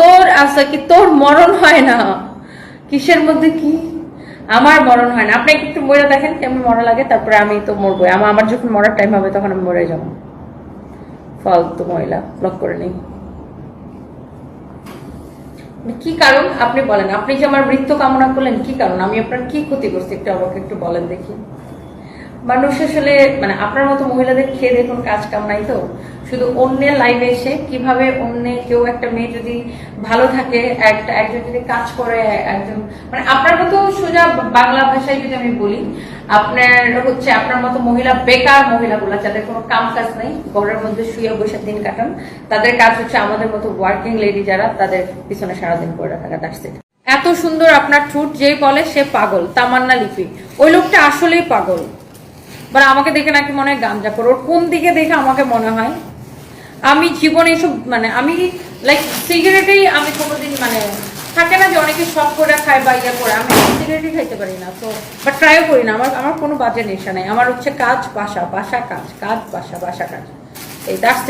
তোর আচ্ছা কি? তোর মরণ হয় না। কিসের মধ্যে কি? আমার মরণ হয় না। আপনি একটু মরে দেখেন কেমন মরা লাগে, তারপরে আমি তো মরবো আমার আমার যখন মরার টাইম হবে, তখন আমি মরে যাব। ফালতু মহিলা ব্লক করে নেই। মানে কি কারণ? আপনি বলেন। আপনি যে আমার মৃত্যু কামনা করলেন, কি কারণ? আমি আপনার কি ক্ষতি করছি? একটু আমাকে একটু বলেন দেখি। মানুষ আসলে মানে আপনার মতো মহিলাদের খেয়ে দেখুন কাজ কাম নাই তো। শুধু অন্যের লাইফে এসে কীভাবে অন্য কেউ একটা মেয়ে যদি ভালো থাকে, একটা, একজন যদি কাজ করে, একজন মানে আপনার মতো সোজা বাংলা ভাষায় যদি আমি বলি, আপনার হচ্ছে আপনার মতো মহিলা, বেকার মহিলাগুলো, যাদের কোনো কাম কাজ নেই, ঘরের মধ্যে শুয়ে বসে দিন কাটান, তাদের কাজ হচ্ছে আমাদের মতো ওয়ার্কিং লেডি যারা, তাদের পিছনে সারাদিন পড়ে থাকা দ্যাটস এত সুন্দর আপনার ঠুট যেই বলে, সে পাগল, তামান্না লিপি। ওই লোকটা আসলেই পাগল। মানে আমাকে দেখে নাকি মনে হয় গামজা করে ওর কোন দিকে দেখে আমাকে মনে হয়? আমি জীবনে এসব মানে আমি লাইক সিগারেটেই আমি কোনোদিন মানে থাকে না যে অনেকে শখ করে খায় বা ইয়ে করে। আমি সিগারেটই খাইতে পারি না তো বা ট্রাইও করি না। আমার আমার কোনো বাজে নেশা নেই। আমার হচ্ছে কাজ, বাসা বাসা কাজ কাজ, বাসা বাসা কাজ। এই দ্যাটস